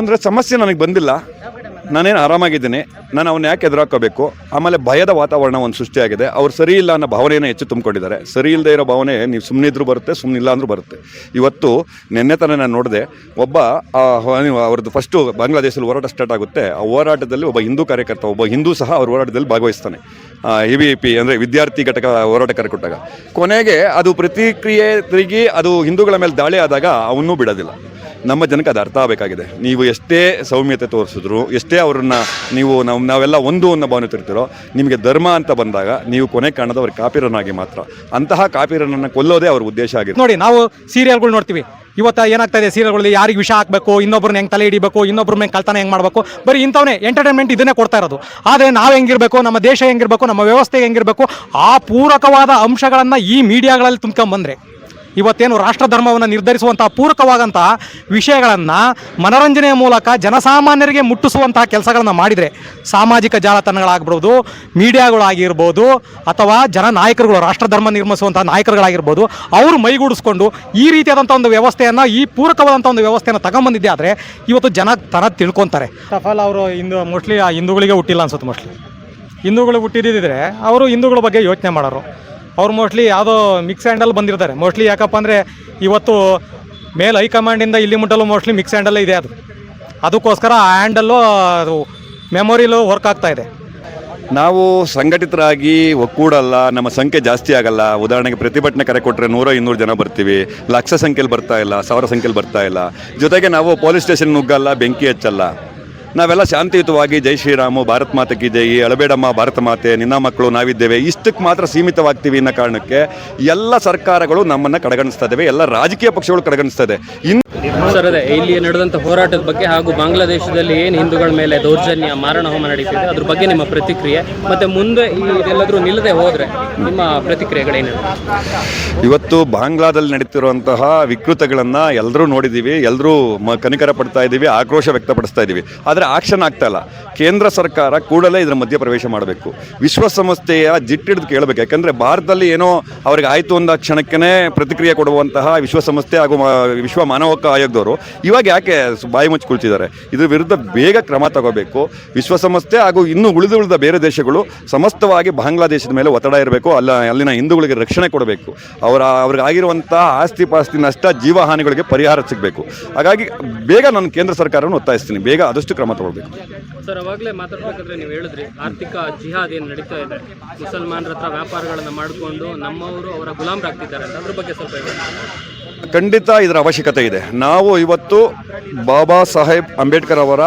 ಅಂದರೆ ಸಮಸ್ಯೆ ನನಗೆ ಬಂದಿಲ್ಲ. ನಾನೇನು ಆರಾಮಾಗಿದ್ದೀನಿ. ನಾನು ಅವ್ನು ಯಾಕೆ ಎದುರಾಕೋಬೇಕು? ಆಮೇಲೆ ಭಯದ ವಾತಾವರಣ ಒಂದು ಸೃಷ್ಟಿಯಾಗಿದೆ. ಅವ್ರು ಸರಿ ಇಲ್ಲ ಅನ್ನೋ ಭಾವನೆಯನ್ನು ಹೆಚ್ಚು ತುಂಬಿಕೊಂಡಿದ್ದಾರೆ. ಸರಿ ಇಲ್ಲದೆ ಇರೋ ಭಾವನೆ ನೀವು ಸುಮ್ಮನೆ ಇದ್ರೂ ಬರುತ್ತೆ ಸುಮ್ಮನೆ ಇಲ್ಲ ಅಂದ್ರೂ ಬರುತ್ತೆ. ಇವತ್ತು ನಿನ್ನೆ ತನಕ ನಾನು ನೋಡಿದೆ, ಒಬ್ಬ ಅವ್ರದ್ದು ಫಸ್ಟು ಬಾಂಗ್ಲಾದೇಶದಲ್ಲಿ ಹೋರಾಟ ಸ್ಟಾರ್ಟ್ ಆಗುತ್ತೆ. ಆ ಹೋರಾಟದಲ್ಲಿ ಒಬ್ಬ ಹಿಂದೂ ಕಾರ್ಯಕರ್ತ, ಒಬ್ಬ ಹಿಂದೂ ಸಹ ಅವ್ರ ಹೋರಾಟದಲ್ಲಿ ಭಾಗವಹಿಸ್ತಾನೆ. ಇ ವಿ ಪಿ ಅಂದರೆ ವಿದ್ಯಾರ್ಥಿ ಘಟಕ ಹೋರಾಟ ಕರೆಕೊಟ್ಟಾಗ. ಕೊನೆಗೆ ಅದು ಪ್ರತಿಕ್ರಿಯೆ ತಿರುಗಿ ಅದು ಹಿಂದೂಗಳ ಮೇಲೆ ದಾಳಿ ಆದಾಗ ಅವನ್ನೂ ಬಿಡೋದಿಲ್ಲ. ನಮ್ಮ ಜನಕ್ಕೆ ಅದು ಅರ್ಥ ಆಗಬೇಕಾಗಿದೆ. ನೀವು ಎಷ್ಟೇ ಸೌಮ್ಯತೆ ತೋರಿಸಿದ್ರು, ಎಷ್ಟೇ ಅವ್ರನ್ನ ನೀವು ನಾವು ನಾವೆಲ್ಲ ಒಂದು ಅನ್ನೋ ಭಾವನೆ ತಿರ್ತಿರೋ, ನಿಮಗೆ ಧರ್ಮ ಅಂತ ಬಂದಾಗ ನೀವು ಕೊನೆ ಕಾಣದ ಅವ್ರ ಕಾಪಿರನಾಗಿ ಮಾತ್ರ. ಅಂತಹ ಕಾಪಿರನನ್ನು ಕೊಲ್ಲೋದೇ ಅವ್ರ ಉದ್ದೇಶ ಆಗಿದೆ ನೋಡಿ, ನಾವು ಸೀರಿಯಲ್ಗಳು ನೋಡ್ತೀವಿ. ಇವತ್ತು ಏನಾಗ್ತಾ ಇದೆ ಸೀರಿಯಲ್ಗಳಲ್ಲಿ, ಯಾರಿಗೆ ವಿಷ ಹಾಕಬೇಕು, ಇನ್ನೊಬ್ರನ್ನ ಹೆಂಗೆ ತಲೆ ಹಿಡಿಬೇಕು ಇನ್ನೊಬ್ರ ಮೇಲೆ ಕಲ್ತಾನೆ ಹೆಂಗೆ ಮಾಡಬೇಕು, ಬರೀ ಇಂಥವನ್ನೇ ಎಂಟರ್ಟೈನ್ಮೆಂಟ್ ಇದನ್ನೇ ಕೊಡ್ತಾ ಇರೋದು. ಆದರೆ ನಾವು ಹೆಂಗಿರಬೇಕು, ನಮ್ಮ ದೇಶ ಹೆಂಗಿರಬೇಕು, ನಮ್ಮ ವ್ಯವಸ್ಥೆ ಹೆಂಗಿರಬೇಕು, ಆ ಪೂರಕವಾದ ಅಂಶಗಳನ್ನು ಈ ಮೀಡಿಯಾಗಳಲ್ಲಿ ತುಂಬ್ಕೊಂಬಂದ್ರೆ. ಇವತ್ತೇನು ರಾಷ್ಟ್ರ ಧರ್ಮವನ್ನು ನಿರ್ಧರಿಸುವಂತಹ ಪೂರಕವಾದಂತಹ ವಿಷಯಗಳನ್ನು ಮನರಂಜನೆಯ ಮೂಲಕ ಜನಸಾಮಾನ್ಯರಿಗೆ ಮುಟ್ಟಿಸುವಂತಹ ಕೆಲಸಗಳನ್ನು ಮಾಡಿದರೆ ಸಾಮಾಜಿಕ ಜಾಲತಾಣಗಳಾಗ್ಬೋದು, ಮೀಡಿಯಾಗಳಾಗಿರ್ಬೋದು, ಅಥವಾ ಜನ ನಾಯಕರುಗಳು ರಾಷ್ಟ್ರ ಧರ್ಮ ನಿರ್ಮಿಸುವಂತಹ ನಾಯಕರುಗಳಾಗಿರ್ಬೋದು, ಅವರು ಮೈಗೂಡಿಸ್ಕೊಂಡು ಈ ರೀತಿಯಾದಂಥ ಒಂದು ವ್ಯವಸ್ಥೆಯನ್ನು, ಈ ಪೂರಕವಾದಂಥ ಒಂದು ವ್ಯವಸ್ಥೆಯನ್ನು ತಗೊಂಬಂದಿದ್ದೆ ಆದರೆ ಇವತ್ತು ಜನ ತರ ತಿಳ್ಕೊತಾರೆ. ಸಫಲ್ ಅವರು ಹಿಂದೂ, ಮೋಸ್ಟ್ಲಿ ಆ ಹಿಂದೂಗಳಿಗೆ ಹುಟ್ಟಿಲ್ಲ ಅನ್ಸುತ್ತೆ ಮೋಸ್ಟ್ಲಿ. ಹಿಂದೂಗಳು ಹುಟ್ಟಿದ್ದಿದ್ರೆ ಅವರು ಹಿಂದೂಗಳ ಬಗ್ಗೆ ಯೋಚನೆ ಮಾಡೋರು. ಅವ್ರು ಮೋಸ್ಟ್ಲಿ ಯಾವುದೋ ಮಿಕ್ಸ್ ಹ್ಯಾಂಡಲ್ ಬಂದಿರ್ತಾರೆ. ಮೋಸ್ಟ್ಲಿ ಯಾಕಪ್ಪ ಅಂದರೆ ಇವತ್ತು ಮೇಲ್ ಹೈಕಮಾಂಡಿಂದ ಇಲ್ಲಿ ಮುಟ್ಟಲು ಮೋಸ್ಟ್ಲಿ ಮಿಕ್ಸ್ ಹ್ಯಾಂಡಲ್ಲೇ ಇದೆ ಅದು. ಅದಕ್ಕೋಸ್ಕರ ಆ ಹ್ಯಾಂಡಲ್ಲು ಅದು ಮೆಮೊರಿಲು ವರ್ಕ್ ಆಗ್ತಾ ಇದೆ. ನಾವು ಸಂಘಟಿತರಾಗಿ ಒಕ್ಕೂಡಲ್ಲ ನಮ್ಮ ಸಂಖ್ಯೆ ಜಾಸ್ತಿ ಆಗಲ್ಲ. ಉದಾಹರಣೆಗೆ ಪ್ರತಿಭಟನೆ ಕರೆ ಕೊಟ್ಟರೆ ನೂರ ಇನ್ನೂರು ಜನ ಬರ್ತೀವಿ. ಲಕ್ಷ ಸಂಖ್ಯೆಯಲ್ಲಿ ಬರ್ತಾ ಇಲ್ಲ, ಸಾವಿರ ಸಂಖ್ಯೆಯಲ್ಲಿ ಬರ್ತಾ ಇಲ್ಲ. ಜೊತೆಗೆ ನಾವು ಪೊಲೀಸ್ ಸ್ಟೇಷನ್ ನುಗ್ಗಲ್ಲ, ಬೆಂಕಿ ಹಚ್ಚಲ್ಲ. ನಾವೆಲ್ಲ ಶಾಂತಿಯುತವಾಗಿ ಜೈ ಶ್ರೀರಾಮು ಭಾರತ್ ಮಾತೆ ಕಿ ಜೈ ಅಳಬೇಡಮ್ಮ ಭಾರತ ಮಾತೆ ನಿನ್ನ ಮಕ್ಕಳು ನಾವಿದ್ದೇವೆ. ಇಷ್ಟಕ್ಕೆ ಮಾತ್ರ ಸೀಮಿತವಾಗ್ತೀವಿ ಅನ್ನೋ ಕಾರಣಕ್ಕೆ ಎಲ್ಲ ಸರ್ಕಾರಗಳು ನಮ್ಮನ್ನು ಕಡೆಗಣಿಸ್ತಾ ಇದ್ದಾವೆ ಎಲ್ಲ ರಾಜಕೀಯ ಪಕ್ಷಗಳು ಕಡೆಗಣಿಸ್ತಾ ಇದೆ ಇನ್ನು ಸರ್ ಅದೇ ಇಲ್ಲಿ ನಡೆದಂಥ ಹೋರಾಟದ ಬಗ್ಗೆ ಹಾಗೂ ಬಾಂಗ್ಲಾದೇಶದಲ್ಲಿ ಏನು ಹಿಂದೂಗಳ ಮೇಲೆ ದೌರ್ಜನ್ಯ ಮಾರಣ ಹೋಮ ನಡೀತಿದೆ ಅದ್ರ ಬಗ್ಗೆ ನಿಮ್ಮ ಪ್ರತಿಕ್ರಿಯೆ ಮತ್ತೆ ಮುಂದೆ ಇದೆಲ್ಲಾದ್ರೂ ನಿಲ್ಲದೆ ಹೋದ್ರೆ ನಿಮ್ಮ ಪ್ರತಿಕ್ರಿಯೆಗಳೇನು? ಇವತ್ತು ಬಾಂಗ್ಲಾದಲ್ಲಿ ನಡೀತಿರುವಂತಹ ವಿಕೃತಗಳನ್ನು ಎಲ್ಲರೂ ನೋಡಿದ್ದೀವಿ ಎಲ್ಲರೂ ಕನಿಕರ ಪಡ್ತಾ ಇದ್ದೀವಿ ಆಕ್ರೋಶ ವ್ಯಕ್ತಪಡಿಸ್ತಾ ಇದ್ದೀವಿ ಆದರೆ ಆಕ್ಷನ್ ಆಗ್ತಾ ಇಲ್ಲ. ಕೇಂದ್ರ ಸರ್ಕಾರ ಕೂಡಲೇ ಇದರ ಮಧ್ಯ ಪ್ರವೇಶ ಮಾಡಬೇಕು. ವಿಶ್ವಸಂಸ್ಥೆಯ ಜಿಟ್ಟಿಡಿದು ಕೇಳಬೇಕು. ಯಾಕಂದರೆ ಭಾರತದಲ್ಲಿ ಏನೋ ಅವ್ರಿಗೆ ಆಯಿತು ಅಂದ ಕ್ಷಣಕ್ಕೇ ಪ್ರತಿಕ್ರಿಯೆ ಕೊಡುವಂತಹ ವಿಶ್ವಸಂಸ್ಥೆ ಹಾಗೂ ವಿಶ್ವ ಮಾನವ ಹಕ್ಕು ಆಯೋಗದವರು ಇವಾಗ ಯಾಕೆ ಬಾಯಿ ಮುಚ್ಚಿಕೊಳ್ತಿದ್ದಾರೆ ಇದ್ರ ವಿರುದ್ಧ ಬೇಗ ಕ್ರಮ ತಗೋಬೇಕು. ವಿಶ್ವಸಂಸ್ಥೆ ಹಾಗೂ ಇನ್ನೂ ಉಳಿದು ಉಳಿದ ಬೇರೆ ದೇಶಗಳು ಸಮಸ್ತವಾಗಿ ಬಾಂಗ್ಲಾದೇಶದ ಮೇಲೆ ಒತ್ತಡ ಇರಬೇಕು. ಅಲ್ಲ, ಅಲ್ಲಿನ ಹಿಂದೂಗಳಿಗೆ ರಕ್ಷಣೆ ಕೊಡಬೇಕು. ಅವರ ಅವ್ರಿಗೆ ಆಗಿರುವಂಥ ಆಸ್ತಿ ಪಾಸ್ತಿ ನಷ್ಟ ಜೀವಹಾನಿಗಳಿಗೆ ಪರಿಹಾರ ಸಿಗಬೇಕು. ಹಾಗಾಗಿ ಬೇಗ ನಾನು ಕೇಂದ್ರ ಸರ್ಕಾರವನ್ನು ಒತ್ತಾಯಿಸ್ತೀನಿ. ಬೇಗ ಆದಷ್ಟು ಕ್ರಮ ತಗೊಳ್ಬೇಕು ಸರ್ ಅವಾಗಲೇ ಮಾತಾಡ್ಬೇಕಾದ್ರೆ ನೀವು ಹೇಳಿದ್ರಿ ಆರ್ಥಿಕ ಜಿಹಾದ್ ಏನು ನಡೀತಾ ಇದೆ? ಮುಸಲ್ಮಾನರ ಹತ್ರ ವ್ಯಾಪಾರಗಳನ್ನು ಮಾಡಿಕೊಂಡು ನಮ್ಮವರು ಅವರ ಗುಲಾಮರಾಗ್ತಿದ್ದಾರೆ ಅಂತ ಅದ್ರ ಬಗ್ಗೆ ಸ್ವಲ್ಪ ಹೇಳಿ. ಖಂಡಿತ ಇದರ ಅವಶ್ಯಕತೆ ಇದೆ. ನಾವು ಇವತ್ತು ಬಾಬಾ ಸಾಹೇಬ್ ಅಂಬೇಡ್ಕರ್ ಅವರ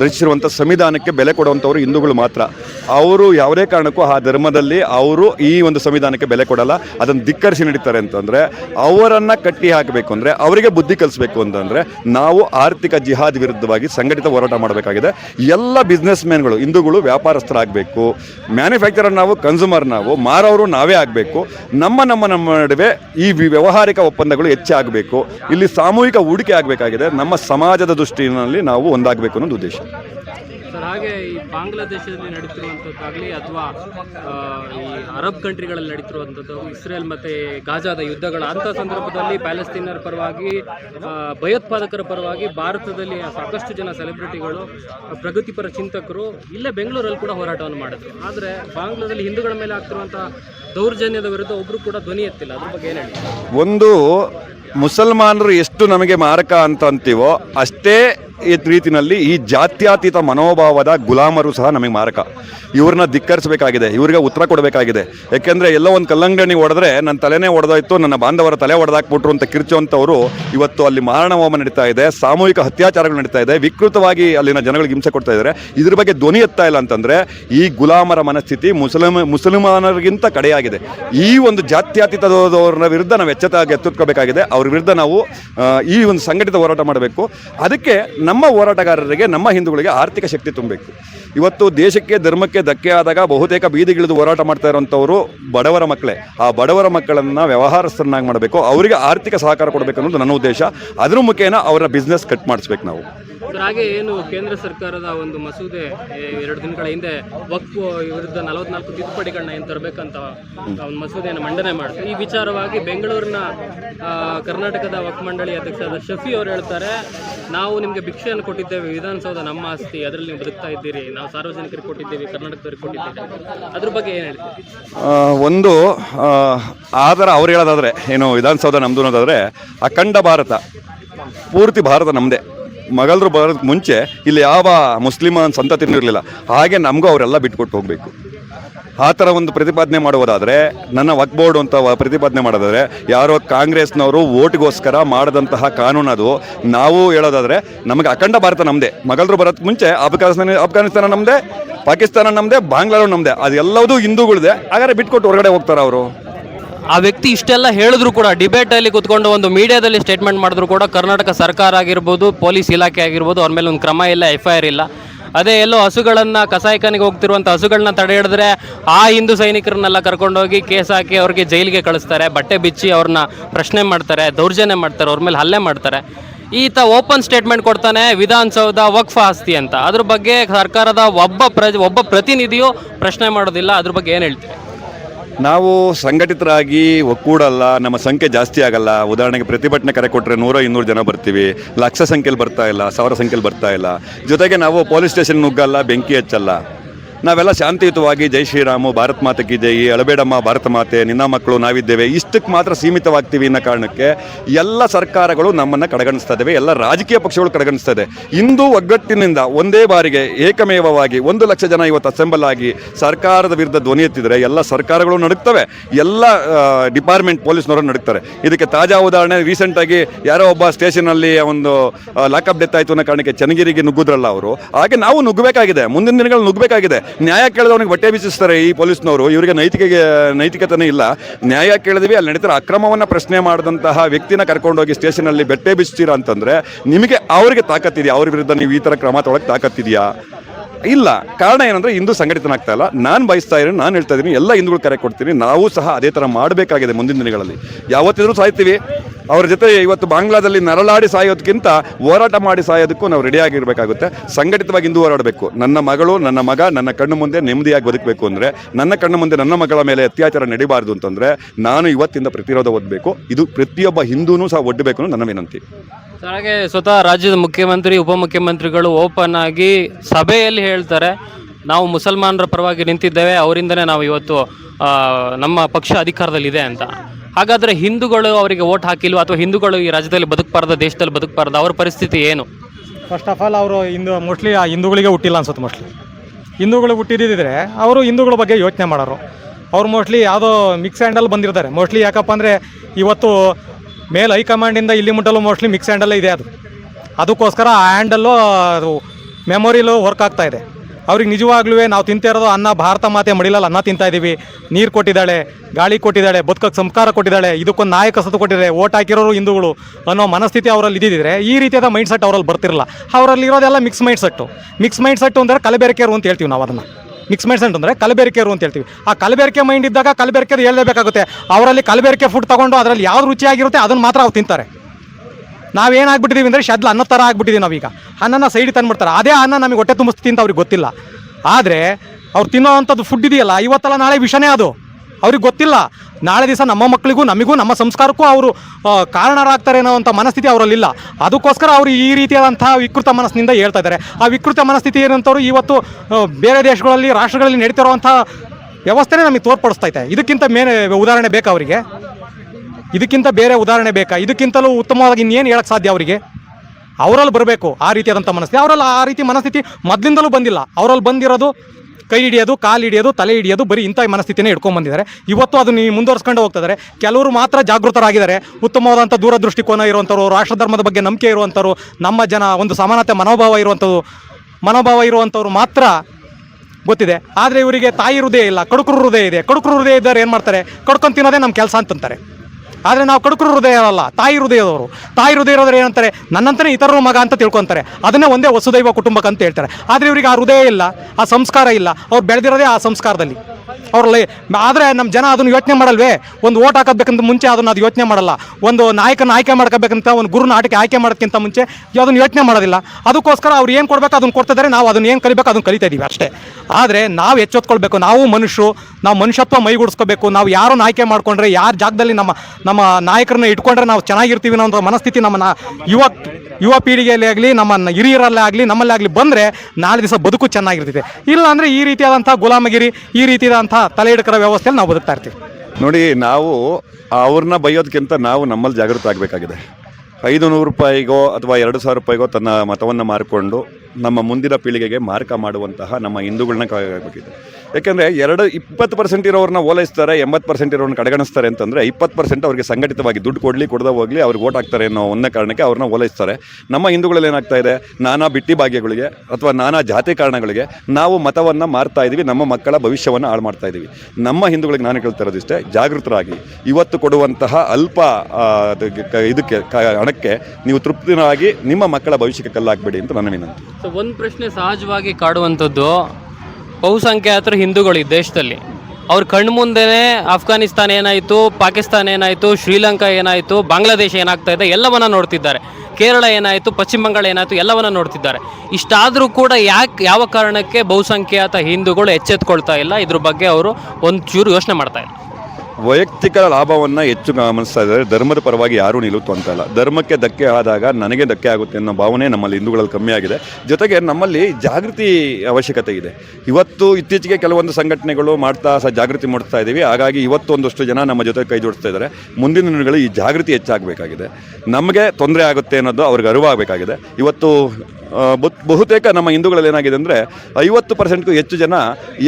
ರಚಿಸಿರುವಂಥ ಸಂವಿಧಾನಕ್ಕೆ ಬೆಲೆ ಕೊಡುವಂಥವ್ರು ಹಿಂದೂಗಳು ಮಾತ್ರ. ಅವರು ಯಾವುದೇ ಕಾರಣಕ್ಕೂ ಆ ಧರ್ಮದಲ್ಲಿ ಅವರು ಈ ಒಂದು ಸಂವಿಧಾನಕ್ಕೆ ಬೆಲೆ ಕೊಡಲ್ಲ. ಅದನ್ನು ಧಿಕ್ಕರಿಸಿ ನಡೀತಾರೆ ಅಂತಂದರೆ, ಅವರನ್ನು ಕಟ್ಟಿ ಹಾಕಬೇಕು ಅಂದರೆ, ಅವರಿಗೆ ಬುದ್ಧಿ ಕಲಿಸಬೇಕು ಅಂತಂದರೆ, ನಾವು ಆರ್ಥಿಕ ಜಿಹಾದ್ ವಿರುದ್ಧವಾಗಿ ಸಂಘಟಿತ ಹೋರಾಟ ಮಾಡಬೇಕಾಗಿದೆ. ಎಲ್ಲ ಬಿಸ್ನೆಸ್ ಮ್ಯಾನ್ಗಳು ಹಿಂದೂಗಳು ವ್ಯಾಪಾರಸ್ಥರಾಗಬೇಕು. ಮ್ಯಾನುಫ್ಯಾಕ್ಚರರ್ ನಾವು ಕನ್ಸ್ಯೂಮರ್ ನಾವು ಮಾರೋರು ನಾವೇ ಆಗಬೇಕು. ನಮ್ಮ ನಮ್ಮ ನಮ್ಮ ನಡುವೆ ಈ ವ್ಯವಹಾರಿಕ ಒಪ್ಪಂದಗಳು ಹೆಚ್ಚಾಗಬೇಕು. ಇಲ್ಲಿ ಸಾಮೂಹಿಕ ಹೂಡಿಕೆ ಆಗಬೇಕಾಗಿದೆ. ನಮ್ಮ ಸಮಾಜದ ದೃಷ್ಟಿಯಲ್ಲಿ ನಾವು ಒಂದಾಗಬೇಕು ಅನ್ನೋದು ಉದ್ದೇಶ. ಸರ್, ಹಾಗೆ ಈ ಬಾಂಗ್ಲಾದೇಶದಲ್ಲಿ ನಡೀತಿರುವಂಥದ್ದಾಗಲಿ ಅಥವಾ ಈ ಅರಬ್ ಕಂಟ್ರಿಗಳಲ್ಲಿ ನಡೀತಿರುವಂಥದ್ದು, ಇಸ್ರೇಲ್ ಮತ್ತು ಗಾಜಾದ ಯುದ್ಧಗಳ ಅಂಥ ಸಂದರ್ಭದಲ್ಲಿ ಪ್ಯಾಲೆಸ್ತೀನರ ಪರವಾಗಿ ಭಯೋತ್ಪಾದಕರ ಪರವಾಗಿ ಭಾರತದಲ್ಲಿ ಸಾಕಷ್ಟು ಜನ ಸೆಲೆಬ್ರಿಟಿಗಳು, ಪ್ರಗತಿಪರ ಚಿಂತಕರು, ಇಲ್ಲೇ ಬೆಂಗಳೂರಲ್ಲಿ ಕೂಡ ಹೋರಾಟವನ್ನು ಮಾಡಿದ್ರು. ಆದರೆ ಬಾಂಗ್ಲಾದಲ್ಲಿ ಹಿಂದೂಗಳ ಮೇಲೆ ಆಗ್ತಿರುವಂಥ ದೌರ್ಜನ್ಯದ ವಿರುದ್ಧ ಒಬ್ಬರು ಕೂಡ ಧ್ವನಿ ಎತ್ತಿಲ್ಲ. ಅದ್ರ ಬಗ್ಗೆ ಏನು ಹೇಳಿ? ಒಂದು ಮುಸಲ್ಮಾನರು ಎಷ್ಟು ನಮಗೆ ಮಾರಕ ಅಂತ ಅಂತೀವೋ, ಅಷ್ಟೇ ಈ ರೀತಿನಲ್ಲಿ ಈ ಜಾತ್ಯಾತೀತ ಮನೋಭಾವದ ಗುಲಾಮರು ಸಹ ನಮಗೆ ಮಾರಕ. ಇವ್ರನ್ನ ಧಿಕ್ಕರಿಸಬೇಕಾಗಿದೆ, ಇವ್ರಿಗೆ ಉತ್ತರ ಕೊಡಬೇಕಾಗಿದೆ. ಯಾಕೆಂದರೆ ಎಲ್ಲೋ ಒಂದು ಕಲ್ಲಂಗಡಿ ಹೊಡೆದ್ರೆ ನನ್ನ ತಲೆನೇ ಹೊಡೆದಾಯ್ತು ನನ್ನ ಬಾಂಧವರ ತಲೆ ಹೊಡೆದಾಕ್ಬಿಟ್ರು ಅಂತ ಕಿರ್ಚುವಂಥವರು ಇವತ್ತು ಅಲ್ಲಿ ಮಾರಣ ಹೋಮ ನಡೀತಾ ಇದೆ, ಸಾಮೂಹಿಕ ಅತ್ಯಾಚಾರಗಳು ನಡೀತಾ ಇದೆ, ವಿಕೃತವಾಗಿ ಅಲ್ಲಿನ ಜನಗಳಿಗೆ ಹಿಂಸೆ ಕೊಡ್ತಾ ಇದ್ದಾರೆ. ಇದ್ರ ಬಗ್ಗೆ ಧ್ವನಿ ಎತ್ತಾ ಇಲ್ಲ ಅಂತಂದರೆ ಈ ಗುಲಾಮರ ಮನಸ್ಥಿತಿ ಮುಸಲ್ಮ, ಮುಸಲ್ಮಾನರಿಗಿಂತ ಕಡೆಯಾಗಿದೆ. ಈ ಒಂದು ಜಾತ್ಯಾತೀತದವರ ವಿರುದ್ಧ ನಾವು ಎಚ್ಚೆತ್ತಾಗಿ ಎತ್ತುತ್ಕೋಬೇಕಾಗಿದೆ. ಅವ್ರ ವಿರುದ್ಧ ನಾವು ಈ ಒಂದು ಸಂಘಟಿತ ಹೋರಾಟ ಮಾಡಬೇಕು. ಅದಕ್ಕೆ ನಮ್ಮ ಹೋರಾಟಗಾರರಿಗೆ, ನಮ್ಮ ಹಿಂದೂಗಳಿಗೆ ಆರ್ಥಿಕ ಶಕ್ತಿ ತುಂಬಬೇಕು. ಇವತ್ತು ದೇಶಕ್ಕೆ, ಧರ್ಮಕ್ಕೆ ಧಕ್ಕೆ ಆದಾಗ ಬಹುತೇಕ ಬೀದಿಗಿಳಿದು ಹೋರಾಟ ಮಾಡ್ತಾ ಇರುವಂಥವರು ಬಡವರ ಮಕ್ಕಳೇ. ಆ ಬಡವರ ಮಕ್ಕಳನ್ನು ವ್ಯವಹಾರಸ್ಥರನ್ನಾಗಿ ಮಾಡಬೇಕು. ಅವರಿಗೆ ಆರ್ಥಿಕ ಸಹಕಾರ ಕೊಡಬೇಕು ಅನ್ನೋದು ನನ್ನ ಉದ್ದೇಶ. ಅದರ ಮುಖೇನ ಅವರ ಬಿಸ್ನೆಸ್ ಕಟ್ ಮಾಡಿಸ್ಬೇಕು ನಾವು. ಸರ್ ಹಾಗೆ ಏನು ಕೇಂದ್ರ ಸರ್ಕಾರದ ಒಂದು ಮಸೂದೆ ಎರಡು ದಿನಗಳ ಹಿಂದೆ ವಕ್ಫ್ ವಿರುದ್ಧ ನಲವತ್ನಾಲ್ಕು ತಿದ್ದುಪಡಿಗಳನ್ನ ಏನು ತರಬೇಕಂತ ಒಂದು ಮಸೂದೆಯನ್ನು ಮಂಡನೆ ಮಾಡಿತು. ಈ ವಿಚಾರವಾಗಿ ಬೆಂಗಳೂರಿನ ಕರ್ನಾಟಕದ ವಕ್ಫ್ ಮಂಡಳಿ ಅಧ್ಯಕ್ಷರಾದ ಶಫಿ ಅವರು ಹೇಳ್ತಾರೆ ನಾವು ನಿಮಗೆ ಭಿಕ್ಷೆಯನ್ನು ಕೊಟ್ಟಿದ್ದೇವೆ ವಿಧಾನಸೌಧ ನಮ್ಮ ಆಸ್ತಿ ಅದರಲ್ಲಿ ನೀವು ಬದುಕ್ತಾ ಇದ್ದೀರಿ ನಾವು ಸಾರ್ವಜನಿಕರಿಗೆ ಕೊಟ್ಟಿದ್ದೀವಿ ಕರ್ನಾಟಕದವ್ರಿಗೆ ಕೊಟ್ಟಿದ್ದೀವಿ ಅದ್ರ ಬಗ್ಗೆ ಏನು ಹೇಳ್ತೀವಿ ಒಂದು ಆ, ಅವ್ರು ಹೇಳೋದಾದ್ರೆ ಏನು ವಿಧಾನಸೌಧ ನಮ್ಮದು ಅನ್ನೋದಾದರೆ ಅಖಂಡ ಭಾರತ ಪೂರ್ತಿ ಭಾರತ ನಮ್ಮದೇ ಮಗಳರು ಬರೋದಕ್ಕೆ ಮುಂಚೆ ಇಲ್ಲಿ ಯಾವ ಮುಸ್ಲಿಮ ಸಂತತಿನೂ ಇರಲಿಲ್ಲ. ಹಾಗೆ ನಮಗೂ ಅವರೆಲ್ಲ ಬಿಟ್ಕೊಟ್ಟು ಹೋಗಬೇಕು. ಆ ಥರ ಒಂದು ಪ್ರತಿಪಾದನೆ ಮಾಡುವುದಾದರೆ, ನನ್ನ ವಕ್ ಬೋರ್ಡ್ ಅಂತ ಪ್ರತಿಪಾದನೆ ಮಾಡೋದಾದರೆ, ಯಾರೋ ಕಾಂಗ್ರೆಸ್ನವರು ಓಟ್ಗೋಸ್ಕರ ಮಾಡಿದಂತಹ ಕಾನೂನು ಅದು. ನಾವು ಹೇಳೋದಾದರೆ, ನಮಗೆ ಅಖಂಡ ಭಾರತ ನಮ್ಮದೇ ಮಗಳರು ಬರೋದಕ್ಕೆ ಮುಂಚೆ ಅಫ್ಘಾನಿಸ್ತಾನ ಅಫ್ಘಾನಿಸ್ತಾನ ನಮ್ಮದೇ ಪಾಕಿಸ್ತಾನ ನಮ್ಮದೇ ಬಾಂಗ್ಲಾದೇಶ ನಮ್ಮದೇ ಅದೆಲ್ಲವೂ ಹಿಂದೂಗಳಿದೆ. ಹಾಗಾದ್ರೆ ಬಿಟ್ಕೊಟ್ಟು ಹೊರಗಡೆ ಹೋಗ್ತಾರೆ ಅವರು? ಆ ವ್ಯಕ್ತಿ ಇಷ್ಟೆಲ್ಲ ಹೇಳಿದ್ರು ಕೂಡ ಡಿಬೇಟ್ ಅಲ್ಲಿ ಕುತ್ಕೊಂಡು ಒಂದು ಮೀಡಿಯಾದಲ್ಲಿ ಸ್ಟೇಟ್ಮೆಂಟ್ ಮಾಡಿದ್ರು ಕೂಡ, ಕರ್ನಾಟಕ ಸರ್ಕಾರ ಆಗಿರ್ಬೋದು, ಪೊಲೀಸ್ ಇಲಾಖೆ ಆಗಿರ್ಬೋದು, ಅವ್ರ ಮೇಲೆ ಒಂದು ಕ್ರಮ ಇಲ್ಲ ಎಫ್ ಐ ಆರ್ ಇಲ್ಲ. ಅದೇ ಎಲ್ಲೋ ಹಸುಗಳನ್ನು, ಕಸಾಯಿಖಾನೆಗೆ ಹೋಗ್ತಿರುವಂಥ ಹಸುಗಳನ್ನ ತಡೆ ಹಿಡಿದ್ರೆ ಆ ಹಿಂದೂ ಸೈನಿಕರನ್ನೆಲ್ಲ ಕರ್ಕೊಂಡೋಗಿ ಕೇಸ್ ಹಾಕಿ ಅವ್ರಿಗೆ ಜೈಲಿಗೆ ಕಳಿಸ್ತಾರೆ, ಬಟ್ಟೆ ಬಿಚ್ಚಿ ಅವ್ರನ್ನ ಪ್ರಶ್ನೆ ಮಾಡ್ತಾರೆ, ದೌರ್ಜನ್ಯ ಮಾಡ್ತಾರೆ, ಅವ್ರ ಮೇಲೆ ಹಲ್ಲೆ ಮಾಡ್ತಾರೆ. ಈತ ಓಪನ್ ಸ್ಟೇಟ್ಮೆಂಟ್ ಕೊಡ್ತಾನೆ, ವಿಧಾನಸೌಧ ವಕ್ಫ್ ಆಸ್ತಿ ಅಂತ. ಅದ್ರ ಬಗ್ಗೆ ಸರ್ಕಾರದ ಒಬ್ಬ ಪ್ರ ಒಬ್ಬ ಪ್ರತಿನಿಧಿಯು ಪ್ರಶ್ನೆ ಮಾಡೋದಿಲ್ಲ, ಅದ್ರ ಬಗ್ಗೆ ಏನು ಹೇಳ್ತೀವಿ ನಾವು ಸಂಘಟಿತರಾಗಿ ಒಕ್ಕೂಡಲ್ಲ, ನಮ್ಮ ಸಂಖ್ಯೆ ಜಾಸ್ತಿ ಆಗಲ್ಲ. ಉದಾಹರಣೆಗೆ ಪ್ರತಿಭಟನೆ ಕರೆ ಕೊಟ್ಟರೆ ನೂರ ಇನ್ನೂರು ಜನ ಬರ್ತೀವಿ. ಲಕ್ಷ ಸಂಖ್ಯೆಯಲ್ಲಿ ಬರ್ತಾ ಇಲ್ಲ, ಸಾವಿರ ಸಂಖ್ಯೆಯಲ್ಲಿ ಬರ್ತಾ ಇಲ್ಲ. ಜೊತೆಗೆ ನಾವು ಪೊಲೀಸ್ ಸ್ಟೇಷನ್ ನುಗ್ಗಲ್ಲ, ಬೆಂಕಿ ಹಚ್ಚಲ್ಲ. ನಾವೆಲ್ಲ ಶಾಂತಿಯುತವಾಗಿ ಜೈ ಶ್ರೀರಾಮು, ಭಾರತ್ ಮಾತೆ ಕಿ ಜೈ ಅಳಬೇಡಮ್ಮ, ಭಾರತ ಮಾತೆ, ನಿನ್ನ ಮಕ್ಕಳು ನಾವಿದ್ದೇವೆ, ಇಷ್ಟಕ್ಕೆ ಮಾತ್ರ ಸೀಮಿತವಾಗ್ತೀವಿ ಅನ್ನೋ ಕಾರಣಕ್ಕೆ ಎಲ್ಲ ಸರ್ಕಾರಗಳು ನಮ್ಮನ್ನು ಕಡೆಗಣಿಸ್ತಾ ಇದ್ದಾವೆ ಎಲ್ಲ ರಾಜಕೀಯ ಪಕ್ಷಗಳು ಕಡೆಗಣಿಸ್ತಾ ಇದೆ ಇಂದು ಒಗ್ಗಟ್ಟಿನಿಂದ ಒಂದೇ ಬಾರಿಗೆ ಏಕಮೇವವಾಗಿ ಒಂದು ಲಕ್ಷ ಜನ ಇವತ್ತು ಅಸೆಂಬಲ್ ಆಗಿ ಸರ್ಕಾರದ ವಿರುದ್ಧ ಧ್ವನಿ ಎತ್ತಿದರೆ ಎಲ್ಲ ಸರ್ಕಾರಗಳು ನಡುಕ್ತವೆ ಎಲ್ಲ ಡಿಪಾರ್ಟ್ಮೆಂಟ್ ಪೊಲೀಸ್ನವರು ನಡುಕ್ತಾರೆ ಇದಕ್ಕೆ ತಾಜಾ ಉದಾಹರಣೆ ರೀಸೆಂಟಾಗಿ ಯಾರೋ ಒಬ್ಬ ಸ್ಟೇಷನಲ್ಲಿ ಒಂದು ಲಾಕಪ್ ಡೆತ್ ಆಯಿತು ಅನ್ನೋ ಕಾರಣಕ್ಕೆ ಚನ್ನಗಿರಿಗೆ ನುಗ್ಗುದ್ರಲ್ಲ ಅವರು, ಹಾಗೆ ನಾವು ನುಗ್ಗಬೇಕಾಗಿದೆ, ಮುಂದಿನ ದಿನಗಳು ನುಗ್ಗಬೇಕಾಗಿದೆ. ನ್ಯಾಯ ಕೇಳಿದವನಿಗೆ ಬಟ್ಟೆ ಬಿಚ್ಚಿಸ್ತಾರೆ ಈ ಪೊಲೀಸ್ನವರು. ಇವರಿಗೆ ನೈತಿಕೆಗೆ, ನೈತಿಕತೆನೇ ಇಲ್ಲ. ನ್ಯಾಯ ಕೇಳಿದ್ವಿ, ಅಲ್ಲಿ ನಡೀತಾರೆ ಅಕ್ರಮವನ್ನು ಪ್ರಶ್ನೆ ಮಾಡಿದಂತಹ ವ್ಯಕ್ತಿನ ಕರ್ಕೊಂಡೋಗಿ ಸ್ಟೇಷನಲ್ಲಿ ಬೆಟ್ಟೆ ಬಿಚ್ತೀರಾ ಅಂತಂದರೆ, ನಿಮಗೆ ಅವರಿಗೆ ತಾಕತ್ತಿದೆಯಾ ಅವ್ರ ವಿರುದ್ಧ ನೀವು ಈ ಥರ ಕ್ರಮ ತೊಳಕ್ಕೆ ತಾಕತ್ತಿದೆಯಾ ಇಲ್ಲ. ಕಾರಣ ಏನಂದ್ರೆ ಹಿಂದೂ ಸಂಘಟಿತನಾಗ್ತಾ ಇಲ್ಲ. ನಾನು ಬಯಸ್ತಾ ಇದ್ದೀನಿ, ನಾನು ಹೇಳ್ತಾ ಇದ್ದೀನಿ, ಎಲ್ಲ ಹಿಂದೂಗಳು ಕರೆ ಕೊಡ್ತೀನಿ. ನಾವು ಸಹ ಅದೇ ಥರ ಮಾಡಬೇಕಾಗಿದೆ ಮುಂದಿನ ದಿನಗಳಲ್ಲಿ. ಯಾವತ್ತಿದ್ರೂ ಸಾಯ್ತೀವಿ. ಅವ್ರ ಜೊತೆ ಇವತ್ತು ಬಾಂಗ್ಲಾದಲ್ಲಿ ನರಳಾಡಿ ಸಾಯೋದಕ್ಕಿಂತ ಹೋರಾಟ ಮಾಡಿ ಸಾಯೋದಕ್ಕೂ ನಾವು ರೆಡಿಯಾಗಿರಬೇಕಾಗುತ್ತೆ ಸಂಘಟಿತವಾಗಿ ಹಿಂದೂ ಹೋರಾಡಬೇಕು. ನನ್ನ ಮಗಳು, ನನ್ನ ಮಗ, ನನ್ನ ಕಣ್ಣು ಮುಂದೆ ನೆಮ್ಮದಿಯಾಗಿ ಬದುಕಬೇಕು ಅಂದರೆ, ನನ್ನ ಕಣ್ಣು ಮುಂದೆ ನನ್ನ ಮಗಳ ಮೇಲೆ ಅತ್ಯಾಚಾರ ನಡಿಬಾರ್ದು ಅಂತಂದರೆ ನಾನು ಇವತ್ತಿಂದ ಪ್ರತಿರೋಧ ಓದಬೇಕು. ಇದು ಪ್ರತಿಯೊಬ್ಬ ಹಿಂದೂನೂ ಸಹ ಒಡ್ಡಬೇಕು ಅನ್ನೋ ನನ್ನ ವಿನಂತಿ. ಹಾಗೆ ಸ್ವತಃ ರಾಜ್ಯದ ಮುಖ್ಯಮಂತ್ರಿ, ಉಪಮುಖ್ಯಮಂತ್ರಿಗಳು ಓಪನ್ ಆಗಿ ಸಭೆಯಲ್ಲಿ ಹೇಳ್ತಾರೆ, ನಾವು ಮುಸಲ್ಮಾನರ ಪರವಾಗಿ ನಿಂತಿದ್ದೇವೆ ಅವರಿಂದನೇ ನಾವು ಇವತ್ತು ನಮ್ಮ ಪಕ್ಷ ಅಧಿಕಾರದಲ್ಲಿದೆ ಅಂತ. ಹಾಗಾದ್ರೆ ಹಿಂದೂಗಳು ಅವರಿಗೆ ಓಟ್ ಹಾಕಿಲ್ವ? ಅಥವಾ ಹಿಂದೂಗಳು ಈ ರಾಜ್ಯದಲ್ಲಿ ಬದುಕಬಾರ್ದು, ದೇಶದಲ್ಲಿ ಬದುಕಬಾರ್ದು? ಅವ್ರ ಪರಿಸ್ಥಿತಿ ಏನು? ಫಸ್ಟ್ ಆಫ್ ಆಲ್ ಅವರು ಹಿಂದೂ ಮೋಸ್ಟ್ಲಿ ಆ ಹಿಂದೂಗಳಿಗೆ ಹುಟ್ಟಿಲ್ಲ ಅನ್ಸುತ್ತೆ ಮೋಸ್ಟ್ಲಿ ಹಿಂದೂಗಳು ಹುಟ್ಟಿದ್ದಿದ್ರೆ ಅವರು ಹಿಂದೂಗಳ ಬಗ್ಗೆ ಯೋಚನೆ ಮಾಡೋರು. ಅವ್ರು ಮೋಸ್ಟ್ಲಿ ಯಾವುದೋ ಮಿಕ್ಸ್ ಹ್ಯಾಂಡಲ್ ಬಂದಿರ್ತಾರೆ. ಮೋಸ್ಟ್ಲಿ ಯಾಕಪ್ಪ ಅಂದರೆ ಇವತ್ತು ಮೇಲ್ ಹೈಕಮಾಂಡಿಂದ ಇಲ್ಲಿ ಮುಟ್ಟಲು ಮೋಸ್ಟ್ಲಿ ಮಿಕ್ಸ್ ಹ್ಯಾಂಡಲ್ಲೇ ಇದೆ ಅದು. ಅದಕ್ಕೋಸ್ಕರ ಆ ಹ್ಯಾಂಡಲ್ಲು ಅದು ಮೆಮೊರಿಲು ವರ್ಕ್ ಆಗ್ತಾ ಇದೆ. ಅವ್ರಿಗೆ ನಿಜವಾಗ್ಲೂ ನಾವು ತಿಂತಾ ಇರೋದು ಅನ್ನ ಭಾರತ ಮಾತೆ ಮಡಿಲಲ್ಲ ಅನ್ನ ತಿಂತಾ ಇದ್ದೀವಿ ನೀರು ಕೊಟ್ಟಿದ್ದಾಳೆ, ಗಾಳಿ ಕೊಟ್ಟಿದ್ದಾಳೆ ಬದುಕಕ್ಕೆ ಸಂಸ್ಕಾರ ಕೊಟ್ಟಿದ್ದಾಳೆ, ಇದಕ್ಕೊಂದು ನಾಯಕಸತ್ತು ಕೊಟ್ಟಿದ್ದಾರೆ ಓಟ್ ಹಾಕಿರೋರು ಹಿಂದೂಗಳು ಅನ್ನೋ ಮನಸ್ಥಿತಿ ಅವರಲ್ಲಿ ಇದ್ದಿದ್ರೆ ಈ ರೀತಿಯಾದ ಮೈಂಡ್ ಸೆಟ್ ಅವರಲ್ಲಿ ಬರ್ತಿರಲ್ಲ ಅವರಲ್ಲಿ ಇರೋದೆಲ್ಲ mix mind set mix mind set ಅಂದರೆ ಕಲಬೆರಕೆಯರು ಅಂತ ಹೇಳ್ತೀವಿ ನಾವು ಅದನ್ನು. ಮಿಕ್ಸ್ ಮೈಂಡ್ ಸೆಟ್ ಅಂದರೆ ಕಲಬೆರಕೆಯರು ಅಂತ ಹೇಳ್ತೀವಿ. ಆ ಕಲಬೆರಕೆ ಮೈಂಡ್ ಇದ್ದಾಗ ಕಲಬೆರಕೆದು ಹೇಳಲೇಬೇಕಾಗುತ್ತೆ ಅವರಲ್ಲಿ ಕಲಬೆರಕೆ ಫುಡ್ ತಗೊಂಡು ಅದರಲ್ಲಿ ಯಾವ್ದು ರುಚಿಯಾಗಿರುತ್ತೆ ಅದನ್ನು ಮಾತ್ರ ಅವ್ರು ತಿಂತಾರೆ. ನಾವೇನಾಗ್ಬಿಟ್ಟಿದ್ದೀವಿ ಅಂದರೆ ಶದ್ಲ ಅನ್ನೋ ಥರ ಆಗ್ಬಿಟ್ಟಿದ್ದೀವಿ ನಾವೀಗ. ಅನ್ನನ ಸೈಡಿಗೆ ತಂದುಬಿಡ್ತಾರೆ. ಅದೇ ಅನ್ನ ನಮಗೆ ಹೊಟ್ಟೆ ತುಂಬಿಸ್ತೀನಿ ಅಂತ ಅವ್ರಿಗೆ ಗೊತ್ತಿಲ್ಲ. ಆದರೆ ಅವ್ರು ತಿನ್ನೋವಂಥದ್ದು ಫುಡ್ ಇದೆಯಲ್ಲ, ಇವತ್ತಲ್ಲ ನಾಳೆ ವಿಷನೇ ಅದು. ಅವ್ರಿಗೆ ಗೊತ್ತಿಲ್ಲ. ನಾಳೆ ದಿವಸ ನಮ್ಮ ಮಕ್ಕಳಿಗೂ, ನಮಗೂ, ನಮ್ಮ ಸಂಸ್ಕಾರಕ್ಕೂ ಅವರು ಕಾರಣರಾಗ್ತಾರೆ ಅನ್ನೋವಂಥ ಮನಸ್ಥಿತಿ ಅವರಲ್ಲಿಲ್ಲ. ಅದಕ್ಕೋಸ್ಕರ ಅವರು ಈ ರೀತಿಯಾದಂಥ ವಿಕೃತ ಮನಸ್ಸಿನಿಂದ ಹೇಳ್ತಾ ಇದ್ದಾರೆ. ಆ ವಿಕೃತ ಮನಸ್ಥಿತಿ ಏನಂತವ್ರು ಇವತ್ತು ಬೇರೆ ದೇಶಗಳಲ್ಲಿ, ರಾಷ್ಟ್ರಗಳಲ್ಲಿ ನಡೀತಿರುವಂಥ ವ್ಯವಸ್ಥೆನೇ ನಮಗೆ ತೋರ್ಪಡಿಸ್ತಾ ಇದೆ. ಇದಕ್ಕಿಂತ ಮೇನ್ ಉದಾಹರಣೆ ಬೇಕಾ ಅವರಿಗೆ? ಇದಕ್ಕಿಂತ ಬೇರೆ ಉದಾಹರಣೆ ಬೇಕಾ? ಇದಕ್ಕಿಂತಲೂ ಉತ್ತಮವಾಗಿ ಇನ್ನೇನು ಹೇಳಕ್ಕೆ ಸಾಧ್ಯ ಅವರಿಗೆ? ಅವರಲ್ಲಿ ಬರಬೇಕು ಆ ರೀತಿಯಾದಂಥ ಮನಸ್ಥಿತಿ. ಅವರಲ್ಲಿ ಆ ರೀತಿ ಮನಸ್ಥಿತಿ ಮೊದಲಿಂದಲೂ ಬಂದಿಲ್ಲ. ಅವರಲ್ಲಿ ಬಂದಿರೋದು ಕೈ ಹಿಡಿಯೋದು, ಕಾಲು ಹಿಡಿಯೋದು, ತಲೆ ಹಿಡಿಯೋದು, ಬರೀ ಇಂಥ ಮನಸ್ಥಿತಿನೇ ಬಂದಿದ್ದಾರೆ. ಇವತ್ತು ಅದು ನೀವು ಮುಂದುವರ್ಸ್ಕೊಂಡು ಹೋಗ್ತಿದ್ದಾರೆ ಕೆಲವರು ಮಾತ್ರ ಜಾಗೃತರಾಗಿದ್ದಾರೆ. ಉತ್ತಮವಾದಂಥ ದೂರದೃಷ್ಟಿಕೋನ ಇರುವಂಥವ್ರು ರಾಷ್ಟ್ರಧರ್ಮದ ಬಗ್ಗೆ ನಂಬಿಕೆ ಇರುವಂಥವ್ರು, ನಮ್ಮ ಜನ ಒಂದು ಸಮಾನತೆ ಮನೋಭಾವ ಇರುವಂಥದ್ದು ಮನೋಭಾವ ಇರುವಂಥವ್ರು ಮಾತ್ರ ಗೊತ್ತಿದೆ. ಆದರೆ ಇವರಿಗೆ ತಾಯಿ ಹೃದಯ ಇಲ್ಲ, ಕಡುಕರು ಹೃದಯ ಇದೆ. ಕಡುಕರು ಹೃದಯ ಇದ್ದಾರೆ ಏನು ಮಾಡ್ತಾರೆ? ಕಡ್ಕೊಂಡು ತಿನ್ನೋದೇ ನಮ್ಮ ಕೆಲಸ ಅಂತಂತಾರೆ. ಆದರೆ ನಾವು ಕಡುಕರು ಹೃದಯ ಅಲ್ಲ ತಾಯಿ ಹೃದಯದವರು. ತಾಯಿ ಹೃದಯ ಇರೋದ್ರೆ ಏನಂತಾರೆ, ನನ್ನಂತನೇ ಇತರರ ಮಗ ಅಂತ ತಿಳ್ಕೊತಾರೆ. ಅದನ್ನೇ ಒಂದೇ ವಸುದೈವ ಕುಟುಂಬಕ್ಕೆ ಅಂತ ಹೇಳ್ತಾರೆ. ಆದರೆ ಇವರಿಗೆ ಆ ಹೃದಯ ಇಲ್ಲ, ಆ ಸಂಸ್ಕಾರ ಇಲ್ಲ. ಅವ್ರು ಬೆಳೆದಿರೋದೇ ಆ ಸಂಸ್ಕಾರದಲ್ಲಿ. ಅವ್ರಲ್ಲಿ, ಆದರೆ ನಮ್ಮ ಜನ ಅದನ್ನು ಯೋಚನೆ ಮಾಡಲ್ವೇ? ಒಂದು ಓಟ್ ಹಾಕೋಬೇಕಂತ ಮುಂಚೆ ಅದನ್ನು ಅದು ಯೋಚನೆ ಮಾಡಲ್ಲ. ಒಂದು ನಾಯಕನ ಆಯ್ಕೆ ಮಾಡ್ಕೋಬೇಕಂತ, ಒಂದು ಗುರುನ ಆಟಕ್ಕೆ ಆಯ್ಕೆ ಮಾಡೋಕ್ಕಿಂತ ಮುಂಚೆ ಅದನ್ನು ಯೋಚನೆ ಮಾಡೋದಿಲ್ಲ. ಅದಕ್ಕೋಸ್ಕರ ಅವ್ರು ಏನು ಕೊಡಬೇಕು ಅದನ್ನು ಕೊಡ್ತಿದ್ದಾರೆ, ನಾವು ಅದನ್ನು ಏನು ಕಲಿಬೇಕು ಅದನ್ನು ಕಲಿತಾ ಇದೀವಿ ಅಷ್ಟೇ. ಆದರೆ ನಾವು ಎಚ್ಚೆತ್ಕೊಳ್ಬೇಕು, ನಾವು ಮನುಷ್ಯರು, ನಾವು ಮನುಷ್ಯತ್ವ ಮೈಗೂಡಿಸ್ಕೋಬೇಕು ನಾವು ಯಾರನ್ನು ಆಯ್ಕೆ ಮಾಡ್ಕೊಂಡ್ರೆ, ಯಾರ ಜಾಗದಲ್ಲಿ ನಮ್ಮ ನಮ್ಮ ನಾಯಕರನ್ನ ಇಟ್ಕೊಂಡ್ರೆ ನಾವು ಚೆನ್ನಾಗಿರ್ತೀವಿ ಅನ್ನೋ ಮನಸ್ಥಿತಿ ನಮ್ಮ ಯುವ ಯುವ ಪೀಳಿಗೆಯಲ್ಲಿ ಆಗಲಿ, ನಮ್ಮ ಹಿರಿಯರಲ್ಲೇ ಆಗಲಿ, ನಮ್ಮಲ್ಲೇ ಆಗಲಿ ಬಂದರೆ ನಾಳೆ ದಿವಸ ಬದುಕು ಚೆನ್ನಾಗಿರ್ತೈತೆ. ಇಲ್ಲ ಅಂದರೆ ಈ ರೀತಿಯಾದಂಥ ಗುಲಾಮಗಿರಿ, ಈ ರೀತಿಯಾದಂಥ ತಲೆ ಹಿಡ್ಕರ ವ್ಯವಸ್ಥೆಯಲ್ಲಿ ನಾವು ಬದುಕ್ತಾ ಇರ್ತೀವಿ. ನೋಡಿ, ನಾವು ಅವ್ರನ್ನ ಬೈಯೋದಕ್ಕಿಂತ ನಾವು ನಮ್ಮಲ್ಲಿ ಜಾಗೃತ ಆಗಬೇಕಾಗಿದೆ ಐದು ನೂರು ರೂಪಾಯಿಗೋ ಅಥವಾ ಎರಡು ಸಾವಿರ ರೂಪಾಯಿಗೋ ತನ್ನ ಮತವನ್ನು ಮಾರಿಕೊಂಡು ನಮ್ಮ ಮುಂದಿನ ಪೀಳಿಗೆಗೆ ಮಾರ್ಕ ಮಾಡುವಂತಹ ನಮ್ಮ ಹಿಂದೂಗಳನ್ನ ಕಾಯಬೇಕಿದೆ. ಯಾಕೆಂದರೆ ಎರಡು ಇಪ್ಪತ್ತು ಪರ್ಸೆಂಟ್ ಇರೋರನ್ನ ಓಲೈಸ್ತಾರೆ, ಎಂಬತ್ತು ಪರ್ಸೆಂಟ್ ಇರೋರನ್ನ ಕಡೆಗಣಿಸ್ತಾರೆ ಅಂತಂದರೆ ಇಪ್ಪತ್ತು ಪರ್ಸೆಂಟ್ ಅವ್ರಿಗೆ ಸಂಘಟಿತವಾಗಿ ದುಡ್ಡು ಕೊಡಲಿ, ಕೊಡದ ಹೋಗಲಿ, ಅವ್ರಿಗೆ ಓಟ್ ಹಾಕ್ತಾರೆ ಅನ್ನೋ ಒಂದೇ ಕಾರಣಕ್ಕೆ ಅವ್ರನ್ನ ಓಲೈಸ್ತಾರೆ. ನಮ್ಮ ಹಿಂದೂಗಳಲ್ಲಿ ಏನಾಗ್ತಾ ಇದೆ? ನಾನಾ ಬಿಟ್ಟಿ ಭಾಗ್ಯಗಳಿಗೆ ಅಥವಾ ನಾನಾ ಜಾತಿ ಕಾರಣಗಳಿಗೆ ನಾವು ಮತವನ್ನು ಮಾರ್ತಾ ಇದ್ದೀವಿ ನಮ್ಮ ಮಕ್ಕಳ ಭವಿಷ್ಯವನ್ನು ಹಾಳು ಮಾಡ್ತಾ ಇದ್ದೀವಿ ನಮ್ಮ ಹಿಂದೂಗಳಿಗೆ ನಾನು ಕೇಳ್ತಾ ಇರೋದಿಷ್ಟೇ, ಜಾಗೃತರಾಗಿ. ಇವತ್ತು ಕೊಡುವಂತಹ ಅಲ್ಪ ಇದಕ್ಕೆ ಹಣಕ್ಕೆ ನೀವು ತೃಪ್ತಿನಾಗಿ ನಿಮ್ಮ ಮಕ್ಕಳ ಭವಿಷ್ಯಕ್ಕೆ ಕಲ್ಲಾಗಬೇಡಿ ಅಂತ ನನ್ನ ವಿನಂತಿ. ಸೊ ಒಂದು ಪ್ರಶ್ನೆ ಸಹಜವಾಗಿ ಕಾಡುವಂಥದ್ದು ಬಹುಸಂಖ್ಯಾತರು ಹಿಂದೂಗಳು ಈ ದೇಶದಲ್ಲಿ. ಅವ್ರ ಕಣ್ಮುಂದೆನೇ ಅಫ್ಘಾನಿಸ್ತಾನ ಏನಾಯಿತು, ಪಾಕಿಸ್ತಾನ ಏನಾಯಿತು, ಶ್ರೀಲಂಕಾ ಏನಾಯಿತು, ಬಾಂಗ್ಲಾದೇಶ ಏನಾಗ್ತಾ ಇದೆ, ಎಲ್ಲವನ್ನ ನೋಡ್ತಿದ್ದಾರೆ. ಕೇರಳ ಏನಾಯಿತು, ಪಶ್ಚಿಮ ಬಂಗಾಳ ಏನಾಯಿತು, ಎಲ್ಲವನ್ನ ನೋಡ್ತಿದ್ದಾರೆ. ಇಷ್ಟಾದರೂ ಕೂಡ ಯಾಕೆ, ಯಾವ ಕಾರಣಕ್ಕೆ ಬಹುಸಂಖ್ಯಾತ ಹಿಂದೂಗಳು ಎಚ್ಚೆತ್ಕೊಳ್ತಾ ಇಲ್ಲ, ಇದ್ರ ಬಗ್ಗೆ ಅವರು ಒಂದು ಚೂರು ಯೋಚನೆ ಮಾಡ್ತಾ ಇಲ್ಲ ವೈಯಕ್ತಿಕ ಲಾಭವನ್ನು ಹೆಚ್ಚು ಗಮನಿಸ್ತಾ ಇದ್ದಾರೆ ಧರ್ಮದ ಪರವಾಗಿ ಯಾರೂ ನಿಲ್ಲುತ್ತು ಅಂತ ಇಲ್ಲ. ಧರ್ಮಕ್ಕೆ ಧಕ್ಕೆ ಆದಾಗ ನನಗೆ ಧಕ್ಕೆ ಆಗುತ್ತೆ ಅನ್ನೋ ಭಾವನೆ ನಮ್ಮಲ್ಲಿ ಹಿಂದೂಗಳಲ್ಲಿ ಕಮ್ಮಿ ಆಗಿದೆ. ಜೊತೆಗೆ ನಮ್ಮಲ್ಲಿ ಜಾಗೃತಿ ಅವಶ್ಯಕತೆ ಇದೆ. ಇವತ್ತು ಇತ್ತೀಚೆಗೆ ಕೆಲವೊಂದು ಸಂಘಟನೆಗಳು ಮಾಡ್ತಾ ಸಹ ಜಾಗೃತಿ ಮಾಡ್ತಾ ಇದ್ದೀವಿ. ಹಾಗಾಗಿ ಇವತ್ತು ಒಂದಷ್ಟು ಜನ ನಮ್ಮ ಜೊತೆ ಕೈ ಜೋಡಿಸ್ತಾ ಇದ್ದಾರೆ. ಮುಂದಿನ ದಿನಗಳಲ್ಲಿ ಈ ಜಾಗೃತಿ ಹೆಚ್ಚಾಗಬೇಕಾಗಿದೆ. ನಮಗೆ ತೊಂದರೆ ಆಗುತ್ತೆ ಅನ್ನೋದು ಅವ್ರಿಗೆ ಅರಿವಾಗಬೇಕಾಗಿದೆ. ಇವತ್ತು ಬಹುತೇಕ ನಮ್ಮ ಹಿಂದೂಗಳಲ್ಲಿ ಏನಾಗಿದೆ ಅಂದರೆ ಐವತ್ತು ಪರ್ಸೆಂಟ್ಗೂ ಹೆಚ್ಚು ಜನ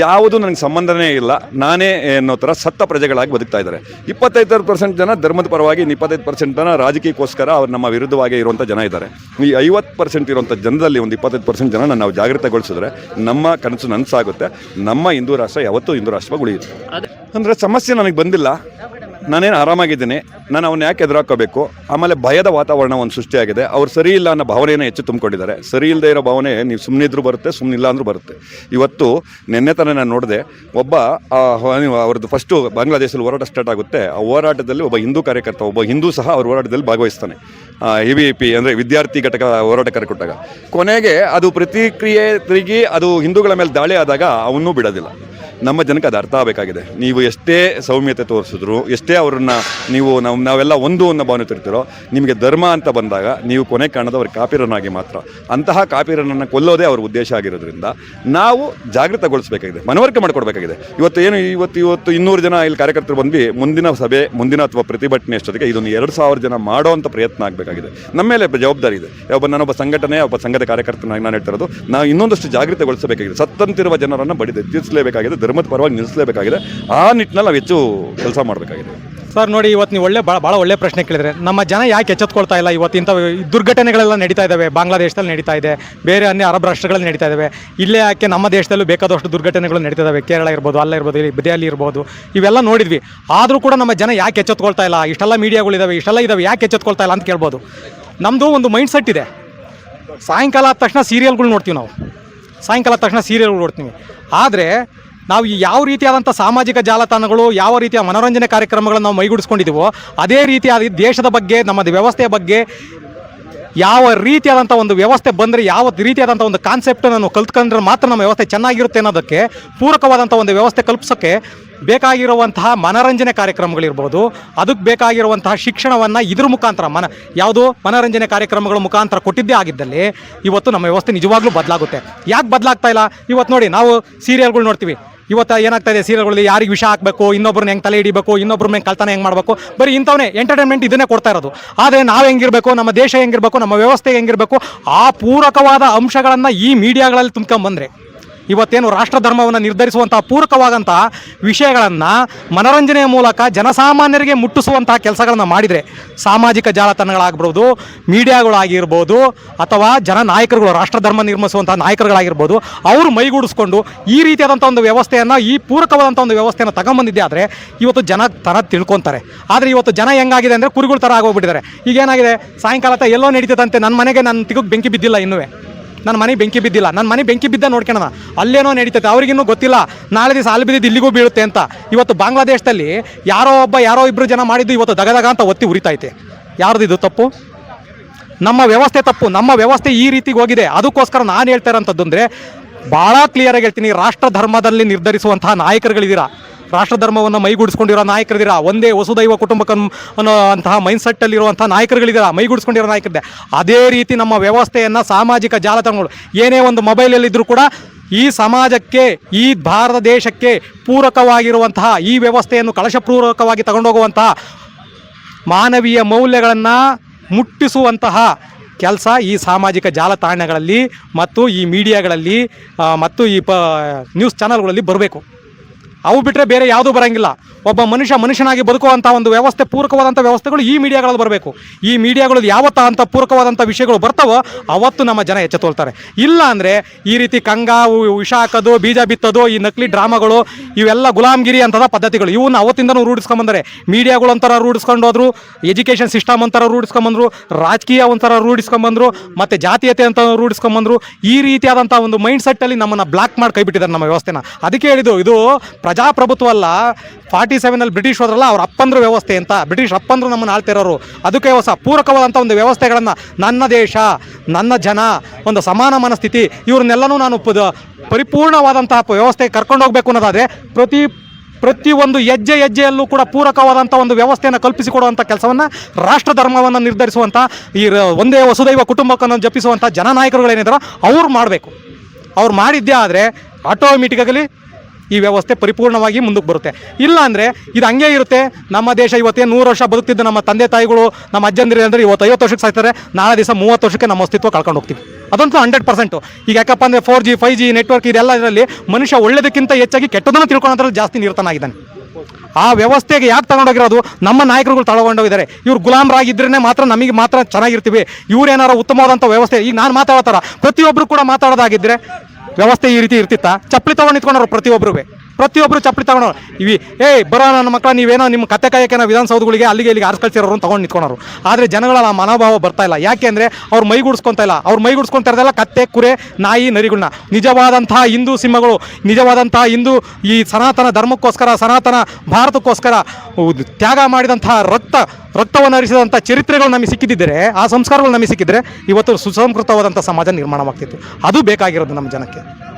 ಯಾವುದು ನನಗೆ ಸಂಬಂಧನೇ ಇಲ್ಲ. ನಾನೇ ಅನ್ನೋ ಥರ ಸತ್ತ ಪ್ರಜೆಗಳಾಗಿ ಬದುಕ್ತಾ ಇದ್ದಾರೆ. ಇಪ್ಪತ್ತೈದು ಪರ್ಸೆಂಟ್ ಜನ ಧರ್ಮದ ಪರವಾಗಿ ಇಪ್ಪತ್ತೈದು ಪರ್ಸೆಂಟ್ ಜನ ರಾಜಕೀಯಕ್ಕೋಸ್ಕರ ಅವ್ರು ನಮ್ಮ ವಿರುದ್ಧವಾಗಿ ಇರುವಂಥ ಜನ ಇದ್ದಾರೆ. ಈ ಐವತ್ತು ಪರ್ಸೆಂಟ್ ಇರುವಂಥ ಜನದಲ್ಲಿ ಒಂದು ಇಪ್ಪತ್ತೈದು ಪರ್ಸೆಂಟ್ ಜನ ನಾವು ಜಾಗೃತಗೊಳಿಸಿದ್ರೆ ನಮ್ಮ ಕನಸು ನನಸಾಗುತ್ತೆ. ನಮ್ಮ ಹಿಂದೂ ರಾಷ್ಟ್ರ ಯಾವತ್ತೂ ಹಿಂದೂ ರಾಷ್ಟ್ರವಾಗಿ ಉಳಿಯುತ್ತೆ. ಅಂದರೆ ಸಮಸ್ಯೆ ನನಗೆ ಬಂದಿಲ್ಲ. ನಾನೇನು ಆರಾಮಾಗಿದ್ದೀನಿ, ನಾನು ಅವ್ನು ಯಾಕೆ ಎದುರಾಕೋಬೇಕು ಆಮೇಲೆ ಭಯದ ವಾತಾವರಣ ಒಂದು ಸೃಷ್ಟಿಯಾಗಿದೆ. ಅವ್ರು ಸರಿ ಇಲ್ಲ ಅನ್ನೋ ಭಾವನೆಯನ್ನು ಹೆಚ್ಚು ತುಂಬಿಕೊಂಡಿದ್ದಾರೆ. ಸರಿ ಇಲ್ಲದೆ ಇರೋ ಭಾವನೆ ನೀವು ಸುಮ್ಮನೆ ಇದ್ರೂ ಬರುತ್ತೆ ಸುಮ್ಮನೆ ಇಲ್ಲ ಅಂದ್ರೂ ಬರುತ್ತೆ. ಇವತ್ತು ನಿನ್ನೆ ತಾನೇ ನಾನು ನೋಡಿದೆ, ಒಬ್ಬ ಅವ್ರದ್ದು ಫಸ್ಟು ಬಾಂಗ್ಲಾದೇಶದಲ್ಲಿ ಹೋರಾಟ ಸ್ಟಾರ್ಟ್ ಆಗುತ್ತೆ. ಆ ಹೋರಾಟದಲ್ಲಿ ಒಬ್ಬ ಹಿಂದೂ ಕಾರ್ಯಕರ್ತ, ಒಬ್ಬ ಹಿಂದೂ ಸಹ ಅವ್ರ ಹೋರಾಟದಲ್ಲಿ ಭಾಗವಹಿಸ್ತಾನೆ. ಇ ವಿ ಪಿ ಅಂದರೆ ವಿದ್ಯಾರ್ಥಿ ಘಟಕ ಹೋರಾಟ ಕರೆಕೊಟ್ಟಾಗ ಕೊನೆಗೆ ಅದು ಪ್ರತಿಕ್ರಿಯೆ ತಿರುಗಿ ಅದು ಹಿಂದೂಗಳ ಮೇಲೆ ದಾಳಿ ಆದಾಗ ಅವನ್ನೂ ಬಿಡೋದಿಲ್ಲ. ನಮ್ಮ ಜನಕ್ಕೆ ಅದು ಅರ್ಥ ಆಗಬೇಕಾಗಿದೆ. ನೀವು ಎಷ್ಟೇ ಸೌಮ್ಯತೆ ತೋರಿಸಿದ್ರು, ಎಷ್ಟೇ ಅವರನ್ನು ನೀವು ನಾವು ನಾವೆಲ್ಲ ಒಂದು ಅನ್ನೋ ಭಾವನೆ ತಿರ್ತಿರೋ, ನಿಮಗೆ ಧರ್ಮ ಅಂತ ಬಂದಾಗ ನೀವು ಕೊನೆ ಕಾಣದ ಅವ್ರ ಕಾಪಿರನಾಗಿ ಮಾತ್ರ. ಅಂತಹ ಕಾಪಿರನನ್ನು ಕೊಲ್ಲೋದೇ ಅವ್ರ ಉದ್ದೇಶ ಆಗಿರೋದ್ರಿಂದ ನಾವು ಜಾಗೃತಗೊಳಿಸಬೇಕಾಗಿದೆ. ಮನವರಿಕೆ ಮಾಡಿಕೊಡ್ಬೇಕಾಗಿದೆ. ಇವತ್ತು ಏನು, ಇವತ್ತು ಇವತ್ತು ಇನ್ನೂರು ಜನ ಇಲ್ಲಿ ಕಾರ್ಯಕರ್ತರು ಬಂದ್ವಿ, ಮುಂದಿನ ಸಭೆ, ಮುಂದಿನ ಅಥವಾ ಪ್ರತಿಭಟನೆ ಅಷ್ಟೊತ್ತಿಗೆ ಇದನ್ನು ಎರಡು ಸಾವಿರ ಜನ ಮಾಡೋ ಅಂತ ಪ್ರಯತ್ನ ಆಗಬೇಕಾಗಿದೆ. ನಮ್ಮ ಮೇಲೆ ಜವಾಬ್ದಾರಿ ಇದೆ. ಒಬ್ಬ ನಾನೊಬ್ಬ ಸಂಘಟನೆ, ಒಬ್ಬ ಸಂಘದ ಕಾರ್ಯಕರ್ತನಾಗಿ ನಾನು ಹೇಳ್ತಿರೋದು ನಾವು ಇನ್ನೊಂದಷ್ಟು ಜಾಗೃತಗೊಳಿಸಬೇಕಾಗಿದೆ. ಸತ್ತಂತಿರುವ ಜನರನ್ನು ಬಡಿದೆ ಎತ್ತಿಸಲೇಬೇಕಾಗಿದೆ ಧರ್ಮದ ಪರವಾಗಿ ನಿಲ್ಲಿಸಲೇಬೇಕಾಗಿದೆ. ಆ ನಿಟ್ಟಿನಲ್ಲಿ ನಾವು ಹೆಚ್ಚು ಕೆಲಸ ಮಾಡಬೇಕಾಗಿದೆ. ಸರ್, ನೋಡಿ, ಇವತ್ತು ನೀವು ಒಳ್ಳೆ ಭಾಳ ಭಾಳ ಒಳ್ಳೆ ಪ್ರಶ್ನೆ ಕೇಳಿದ್ರೆ, ನಮ್ಮ ಜನ ಯಾಕೆ ಎಚ್ಚೆತ್ಕೊಳ್ತಾ ಇಲ್ಲ? ಇವತ್ತು ಇಂಥ ದುರ್ಘಟನೆಗಳೆಲ್ಲ ನಡೀತಾ ಇದ್ದಾವೆ. ಬಾಂಗ್ಲಾದೇಶದಲ್ಲಿ ನಡೀತಾ ಇದೆ. ಬೇರೆ ಅನ್ಯ ಅರಬ್ ರಾಷ್ಟ್ರಗಳಲ್ಲಿ ನಡೀತಾ ಇದ್ದಾವೆ. ಇಲ್ಲೇ ಯಾಕೆ ನಮ್ಮ ದೇಶದಲ್ಲೂ ಬೇಕಾದಷ್ಟು ದುರ್ಘಟನೆಗಳು ನಡೀತಾ ಇದ್ದಾವೆ. ಕೇರಳ ಇರ್ಬೋದು, ಅಲ್ಲ ಇರ್ಬೋದು, ಇಲ್ಲಿ ದೆಹಲಿ ಇರ್ಬೋದು. ಇವೆಲ್ಲ ನೋಡಿದ್ವಿ. ಆದರೂ ಕೂಡ ನಮ್ಮ ಜನ ಯಾಕೆ ಎಚ್ಚೆತ್ಕೊಳ್ತಾ ಇಲ್ಲ? ಇಷ್ಟೆಲ್ಲ ಮೀಡಿಯಾಗಳಿದ್ದಾವೆ ಇಷ್ಟೆಲ್ಲ ಇದ್ದಾವೆ, ಯಾಕೆ ಎಚ್ಚೆತ್ಕೊಳ್ತಾ ಇಲ್ಲ ಅಂತ ಕೇಳ್ಬೋದು. ನಮ್ಮದು ಒಂದು ಮೈಂಡ್ ಸೆಟ್ ಇದೆ. ಸಾಯಂಕಾಲ ಆದ ತಕ್ಷಣ ಸೀರಿಯಲ್ಗಳು ನೋಡ್ತೀವಿ ನಾವು. ಸಾಯಂಕಾಲ ತಕ್ಷಣ ಸೀರಿಯಲ್ಗಳು ನೋಡ್ತೀವಿ. ಆದರೆ ನಾವು ಈ ಯಾವ ರೀತಿಯಾದಂಥ ಸಾಮಾಜಿಕ ಜಾಲತಾಣಗಳು, ಯಾವ ರೀತಿಯ ಮನೋರಂಜನೆ ಕಾರ್ಯಕ್ರಮಗಳನ್ನು ನಾವು ಮೈಗೂಡಿಸ್ಕೊಂಡಿದ್ದೀವೋ ಅದೇ ರೀತಿಯಾದ ದೇಶದ ಬಗ್ಗೆ ನಮ್ಮ ವ್ಯವಸ್ಥೆಯ ಬಗ್ಗೆ, ಯಾವ ರೀತಿಯಾದಂಥ ಒಂದು ವ್ಯವಸ್ಥೆ ಬಂದರೆ, ಯಾವ ರೀತಿಯಾದಂಥ ಒಂದು ಕಾನ್ಸೆಪ್ಟನ್ನು ನಾನು ಕಲ್ತ್ಕೊಂಡ್ರೆ ಮಾತ್ರ ನಮ್ಮ ವ್ಯವಸ್ಥೆ ಚೆನ್ನಾಗಿರುತ್ತೆ ಅನ್ನೋದಕ್ಕೆ ಪೂರಕವಾದಂಥ ಒಂದು ವ್ಯವಸ್ಥೆ ಕಲ್ಪಿಸೋಕ್ಕೆ ಬೇಕಾಗಿರುವಂತಹ ಮನರಂಜನೆ ಕಾರ್ಯಕ್ರಮಗಳಿರ್ಬೋದು. ಅದಕ್ಕೆ ಬೇಕಾಗಿರುವಂತಹ ಶಿಕ್ಷಣವನ್ನು ಇದ್ರ ಮುಖಾಂತರ, ಮನ, ಯಾವುದು ಮನರಂಜನೆ ಕಾರ್ಯಕ್ರಮಗಳ ಮುಖಾಂತರ ಕೊಟ್ಟಿದ್ದೇ ಆಗಿದ್ದಲ್ಲಿ ಇವತ್ತು ನಮ್ಮ ವ್ಯವಸ್ಥೆ ನಿಜವಾಗ್ಲೂ ಬದಲಾಗುತ್ತೆ. ಯಾಕೆ ಬದಲಾಗ್ತಾ ಇಲ್ಲ? ಇವತ್ತು ನೋಡಿ, ನಾವು ಸೀರಿಯಲ್ಗಳು ನೋಡ್ತೀವಿ. ಇವತ್ತು ಏನಾಗ್ತಾ ಇದೆ ಸೀರಿಯಲ್ಗಳಲ್ಲಿ? ಯಾರಿಗೆ ವಿಷ ಹಾಕಬೇಕು? ಇನ್ನೊಬ್ರನ್ನ ಹೆಂಗೆ ತಲೆ ಹಿಡಿಬೇಕು? ಇನ್ನೊಬ್ರ ಮೇಲೆ ಕಳ್ತನ ಹೆಂಗೆ ಮಾಡಬೇಕು? ಬರೀ ಇಂಥವೇ ಎಂಟರ್ಟೈನ್ಮೆಂಟ್ ಇದನ್ನೇ ಕೊಡ್ತಾ ಇರೋದು. ಆದರೆ ನಾವು ಹೆಂಗಿರಬೇಕು? ನಮ್ಮ ದೇಶ ಹೆಂಗಿರಬೇಕು? ನಮ್ಮ ವ್ಯವಸ್ಥೆ ಹೆಂಗಿರಬೇಕು? ಆ ಪೂರಕವಾದ ಅಂಶಗಳನ್ನು ಈ ಮೀಡಿಯಾಗಳಲ್ಲಿ ತುಂಬ್ಕೊಂಬಂದ್ರೆ. ಇವತ್ತೇನು ರಾಷ್ಟ್ರ ಧರ್ಮವನ್ನು ನಿರ್ಧರಿಸುವಂತಹ ಪೂರಕವಾದಂತಹ ವಿಷಯಗಳನ್ನು ಮನರಂಜನೆಯ ಮೂಲಕ ಜನಸಾಮಾನ್ಯರಿಗೆ ಮುಟ್ಟಿಸುವಂತಹ ಕೆಲಸಗಳನ್ನು ಮಾಡಿದರೆ ಸಾಮಾಜಿಕ ಜಾಲತಾಣಗಳಾಗ್ಬೋದು, ಮೀಡಿಯಾಗಳಾಗಿರ್ಬೋದು, ಅಥವಾ ಜನ ನಾಯಕರುಗಳು ರಾಷ್ಟ್ರ ಧರ್ಮ ನಿರ್ಮಿಸುವಂತಹ ನಾಯಕರುಗಳಾಗಿರ್ಬೋದು, ಅವರು ಮೈಗೂಡಿಸ್ಕೊಂಡು ಈ ರೀತಿಯಾದಂಥ ಒಂದು ವ್ಯವಸ್ಥೆಯನ್ನು, ಈ ಪೂರಕವಾದಂಥ ಒಂದು ವ್ಯವಸ್ಥೆಯನ್ನು ತಗೊಂಬಂದಿದ್ದೆ ಆದರೆ ಇವತ್ತು ಜನ ತರ ತಿಳ್ಕೊತಾರೆ. ಆದರೆ ಇವತ್ತು ಜನ ಹೆಂಗಾಗಿದೆ ಅಂದರೆ ಕುರಿಗಳು ಥರ ಆಗೋಗ್ಬಿಟ್ಟಿದ್ದಾರೆ. ಈಗ ಏನಾಗಿದೆ? ಸಾಯಂಕಾಲ ಎಲ್ಲೋ ನಡೀತದಂತೆ ನನ್ನ ಮನೆಗೆ ನನ್ನ ತಿಗುಗ್ ಬೆಂಕಿ ಬಿದ್ದಿಲ್ಲ ಇನ್ನೂ ನನ್ನ ಮನೆ ಬೆಂಕಿ ಬಿದ್ದಿಲ್ಲ. ನನ್ನ ಮನೆ ಬೆಂಕಿ ಬಿದ್ದ ನೋಡ್ಕೊಳ್ಳೋಣ ಅಲ್ಲೇನೋ ನಡೀತೈತೆ. ಅವ್ರಿಗಿನ್ನೂ ಗೊತ್ತಿಲ್ಲ. ನಾಳೆ ದಿವಸ ಅಲ್ಲಿ ಬಿದ್ದಿದ್ದು ಇಲ್ಲಿಗೂ ಬೀಳುತ್ತೆ ಅಂತ. ಇವತ್ತು ಬಾಂಗ್ಲಾದೇಶದಲ್ಲಿ ಯಾರೋ ಒಬ್ಬ, ಯಾರೋ ಇಬ್ಬರು ಜನ ಮಾಡಿದ್ದು ಇವತ್ತು ದಗದಗ ಅಂತ ಒತ್ತಿ ಉರಿತೈತೆ. ಇದು ತಪ್ಪು? ನಮ್ಮ ವ್ಯವಸ್ಥೆ ತಪ್ಪು. ನಮ್ಮ ವ್ಯವಸ್ಥೆ ಈ ರೀತಿಗೆ ಹೋಗಿದೆ. ಅದಕ್ಕೋಸ್ಕರ ನಾನು ಹೇಳ್ತಾ ಇರೋಂಥದ್ದು ಅಂದರೆ ಭಾಳ ಕ್ಲಿಯರಾಗಿ ಹೇಳ್ತೀನಿ. ರಾಷ್ಟ್ರ ಧರ್ಮದಲ್ಲಿ ನಿರ್ಧರಿಸುವಂತಹ ನಾಯಕರುಗಳಿದ್ದೀರಾ? ರಾಷ್ಟ್ರ ಧರ್ಮವನ್ನು ಮೈಗೂಡಿಸ್ಕೊಂಡಿರೋ ನಾಯಕರಿದ್ದೀರಾ? ಒಂದೇ ವಸುದೈವ ಕುಟುಂಬಕ ಅನ್ನೋ ಅಂತಹ ಮೈಂಡ್ ಸೆಟ್ಟಲ್ಲಿರುವಂಥ ನಾಯಕರುಗಳಿದ್ದೀರಾ? ಮೈಗೂಡಿಸ್ಕೊಂಡಿರೋ ನಾಯಕರಿದೆ ಅದೇ ರೀತಿ ನಮ್ಮ ವ್ಯವಸ್ಥೆಯನ್ನು ಸಾಮಾಜಿಕ ಜಾಲತಾಣಗಳು, ಏನೇ ಒಂದು ಮೊಬೈಲಲ್ಲಿದ್ದರೂ ಕೂಡ ಈ ಸಮಾಜಕ್ಕೆ, ಈ ಭಾರತ ದೇಶಕ್ಕೆ ಪೂರಕವಾಗಿರುವಂತಹ, ಈ ವ್ಯವಸ್ಥೆಯನ್ನು ಕಳಶಪೂರ್ವಕವಾಗಿ ತಗೊಂಡೋಗುವಂತಹ ಮಾನವೀಯ ಮೌಲ್ಯಗಳನ್ನು ಮುಟ್ಟಿಸುವಂತಹ ಕೆಲಸ ಈ ಸಾಮಾಜಿಕ ಜಾಲತಾಣಗಳಲ್ಲಿ ಮತ್ತು ಈ ಮೀಡಿಯಾಗಳಲ್ಲಿ ಮತ್ತು ಈ ಪ ನ್ಯೂಸ್ ಚಾನಲ್ಗಳಲ್ಲಿ ಬರಬೇಕು. ಅವು ಬಿಟ್ಟರೆ ಬೇರೆ ಯಾವುದೂ ಬರೋಂಗಿಲ್ಲ. ಒಬ್ಬ ಮನುಷ್ಯ ಮನುಷ್ಯನಾಗಿ ಬದುಕುವಂಥ ಒಂದು ವ್ಯವಸ್ಥೆ, ಪೂರಕವಾದಂಥ ವ್ಯವಸ್ಥೆಗಳು ಈ ಮೀಡಿಯಾಗಳಲ್ಲಿ ಬರಬೇಕು. ಈ ಮೀಡಿಯಾಗಳಲ್ಲಿ ಯಾವತ್ತ ಅಂಥ ಪೂರಕವಾದಂಥ ವಿಷಯಗಳು ಬರ್ತಾವೋ ಅವತ್ತು ನಮ್ಮ ಜನ ಎಚ್ಚೆತ್ತೋಳ್ತಾರೆ ಇಲ್ಲ ಅಂದರೆ ಈ ರೀತಿ ಕಂಗ ವಿಷ ಹಾಕೋದು ಬೀಜ ಬಿತ್ತೋದು, ಈ ನಕಲಿ ಡ್ರಾಮಾಗಳು, ಇವೆಲ್ಲ ಗುಲಾಮ್ಗಿರಿ ಅಂತದ ಪದ್ಧತಿಗಳು. ಇವನ್ನ ಅವತ್ತಿಂದನೂ ರೂಢಿಸ್ಕೊಂಬಂದರೆ, ಮೀಡಿಯಾಗಳು ಒಂಥರ ರೂಢಿಸ್ಕೊಂಡು ಹೋದ್ರು, ಎಜುಕೇಷನ್ ಸಿಸ್ಟಮ್ ಒಂಥರ ರೂಢಿಸ್ಕೊಂಬಂದ್ರು, ರಾಜಕೀಯ ಒಂಥರ ರೂಢಿಸ್ಕೊಂಬಂದ್ರು, ಮತ್ತು ಜಾತೀಯತೆ ಅಂತ ರೂಢಿಸ್ಕೊಂಬಂದ್ರು, ಈ ರೀತಿಯಾದಂಥ ಒಂದು ಮೈಂಡ್ ಸೆಟ್ಟಲ್ಲಿ ನಮ್ಮನ್ನು ಬ್ಲಾಕ್ ಮಾಡಿ ಕೈಬಿಟ್ಟಿದ್ದಾರೆ ನಮ್ಮ ವ್ಯವಸ್ಥೆನ. ಅದಕ್ಕೆ ಹೇಳಿದ್ದು, ಇದು ಪ್ರಜಾಪ್ರಭುತ್ವ ಅಲ್ಲ ಫಾರ್ಟಿ ಸೆವೆನಲ್ಲಿ ಬ್ರಿಟಿಷ್ ಹೋದ್ರಲ್ಲ ಅವ್ರ ಅಪ್ಪಂದ್ರ ವ್ಯವಸ್ಥೆ ಅಂತ. ಬ್ರಿಟಿಷ್ ಅಪ್ಪಂದ್ರು ನಮ್ಮನ್ನು ಆಳ್ತಿರೋರು. ಅದಕ್ಕೆ ಹೊಸ ಪೂರಕವಾದಂಥ ಒಂದು ವ್ಯವಸ್ಥೆಗಳನ್ನು ನನ್ನ ದೇಶ, ನನ್ನ ಜನ, ಒಂದು ಸಮಾನ ಮನಸ್ಥಿತಿ, ಇವ್ರನ್ನೆಲ್ಲನೂ ನಾನು ಪರಿಪೂರ್ಣವಾದಂತಹ ವ್ಯವಸ್ಥೆ ಕರ್ಕೊಂಡು ಹೋಗ್ಬೇಕು ಅನ್ನೋದಾದರೆ ಪ್ರತಿ ಪ್ರತಿಯೊಂದು ಹೆಜ್ಜೆ ಹೆಜ್ಜೆಯಲ್ಲೂ ಕೂಡ ಪೂರಕವಾದಂಥ ಒಂದು ವ್ಯವಸ್ಥೆಯನ್ನು ಕಲ್ಪಿಸಿಕೊಡುವಂಥ ಕೆಲಸವನ್ನು ರಾಷ್ಟ್ರ ಧರ್ಮವನ್ನು ನಿರ್ಧರಿಸುವಂಥ ಈ ಒಂದೇ ವಸುದೈವ ಕುಟುಂಬಕ್ಕನ್ನು ಜಪಿಸುವಂಥ ಜನನಾಯಕರುಗಳೇನಿದ್ದಾರೋ ಅವ್ರು ಮಾಡಬೇಕು. ಅವ್ರು ಮಾಡಿದ್ದೇ ಆದರೆ ಆಟೋಮೆಟಿಕಾಗಲಿ ಈ ವ್ಯವಸ್ಥೆ ಪರಿಪೂರ್ಣವಾಗಿ ಮುಂದಕ್ಕೆ ಬರುತ್ತೆ. ಇಲ್ಲ ಅಂದರೆ ಇದು ಹಂಗೆ ಇರುತ್ತೆ. ನಮ್ಮ ದೇಶ ಇವತ್ತೇ ನೂರು ವರ್ಷ ಬದುಕ್ತಿದ್ದ ನಮ್ಮ ತಂದೆ ತಾಯಿಗಳು, ನಮ್ಮ ಅಜ್ಜಂದಿರಿ ಅಂದರೆ ಇವತ್ತು ಐವತ್ತು ವರ್ಷಕ್ಕೆ ಸಾಯ್ತಾರೆ. ನಾಳೆ ದಿವಸ ಮೂವತ್ತು ವರ್ಷಕ್ಕೆ ನಮ್ಮ ಅಸ್ತಿತ್ವ ಕಳ್ಕೊಂಡು ಹೋಗ್ತೀವಿ. ಅದಂತೂ ಹಂಡ್ರೆಡ್ ಪರ್ಸೆಂಟು ಈಗ ಯಾಕಪ್ಪ ಅಂದರೆ four G five G network ಇದೆಲ್ಲ ಇದರಲ್ಲಿ ಮನುಷ್ಯ ಒಳ್ಳೆದಕ್ಕಿಂತ ಹೆಚ್ಚಾಗಿ ಕೆಟ್ಟದನ್ನು ತಿಳ್ಕೊಳ್ಳೋದ್ರಲ್ಲಿ ಜಾಸ್ತಿ ನಿರತನಾಗಿದ್ದಾನೆ. ಆ ವ್ಯವಸ್ಥೆಗೆ ಯಾಕೆ ತಗೊಂಡೋಗಿರೋದು? ನಮ್ಮ ನಾಯಕರುಗಳು ತಗೊಂಡೋಗಿದ್ದಾರೆ. ಇವ್ರು ಗುಲಾಮರಾಗಿದ್ರೇ ಮಾತ್ರ ನಮಗೆ ಮಾತ್ರ ಚೆನ್ನಾಗಿರ್ತೀವಿ. ಇವ್ರೇನಾರ ಉತ್ತಮವಾದಂಥ ವ್ಯವಸ್ಥೆ. ಈಗ ನಾನು ಮಾತಾಡೋತಾರ ಪ್ರತಿಯೊಬ್ಬರು ಕೂಡ ಮಾತಾಡೋದಾಗಿದ್ದರೆ ವ್ಯವಸ್ಥೆ ಈ ರೀತಿ ಇರ್ತಿತ್ತ? ಚಪ್ಪಲಿ ತೊಗೊಂಡು ನಿಂತ್ಕೊಂಡವ್ರು ಪ್ರತಿಯೊಬ್ಬರು ಪ್ರತಿಯೊಬ್ಬರು ಚಪ್ಪಲಿ ತಗೊಂಡವ್ರು. ಇವಿ, ಏಯ್, ಬರೋ ನನ್ನ ಮಕ್ಕಳ ನೀವೇನೋ ನಿಮ್ಮ ಕತೆ ಕಾಯಕೇನೋ ವಿಧಾನಸೌಧಗಳಿಗೆ ಅಲ್ಲಿಗೆ ಇಲ್ಲಿಗೆ ಆರ್ಸ್ ಕಳ್ಸಿರೋರು ತಗೊಂಡು ನಿಂತ್ಕೊಂಡವ್ರು. ಆದರೆ ಜನಗಳ ಆ ಮನೋಭಾವ ಬರ್ತಾ ಇಲ್ಲ. ಯಾಕೆ ಅಂದರೆ ಅವ್ರು ಮೈಗೂಡಿಸ್ಕೊತಾ ಇಲ್ಲ. ಅವ್ರು ಮೈಗೂಡಿಸ್ಕೊತಾ ಇರೋದೆಲ್ಲ ಕತ್ತೆ, ಕುರೆ, ನಾಯಿ ನರಿಗಳನ್ನ ನಿಜವಾದಂತಹ ಹಿಂದೂ ಸಿಂಹಗಳು ನಿಜವಾದಂತಹ ಹಿಂದೂ ಈ ಸನಾತನ ಧರ್ಮಕ್ಕೋಸ್ಕರ, ಸನಾತನ ಭಾರತಕ್ಕೋಸ್ಕರ ತ್ಯಾಗ ಮಾಡಿದಂತಹ ರಕ್ತ, ರಕ್ತವನ್ನು ಹರಿಸಿದಂಥ ಚರಿತ್ರೆಗಳು ನಮಗೆ ಸಿಕ್ಕಿದ್ದರೆ ಆ ಸಂಸ್ಕಾರಗಳು ನಮಗೆ ಸಿಕ್ಕಿದ್ರೆ, ಇವತ್ತು ಸುಸಂಸ್ಕೃತವಾದಂಥ ಸಮಾಜ ನಿರ್ಮಾಣವಾಗ್ತಿತ್ತು. ಅದು ಬೇಕಾಗಿರೋದು ನಮ್ಮ ಜನಕ್ಕೆ. second.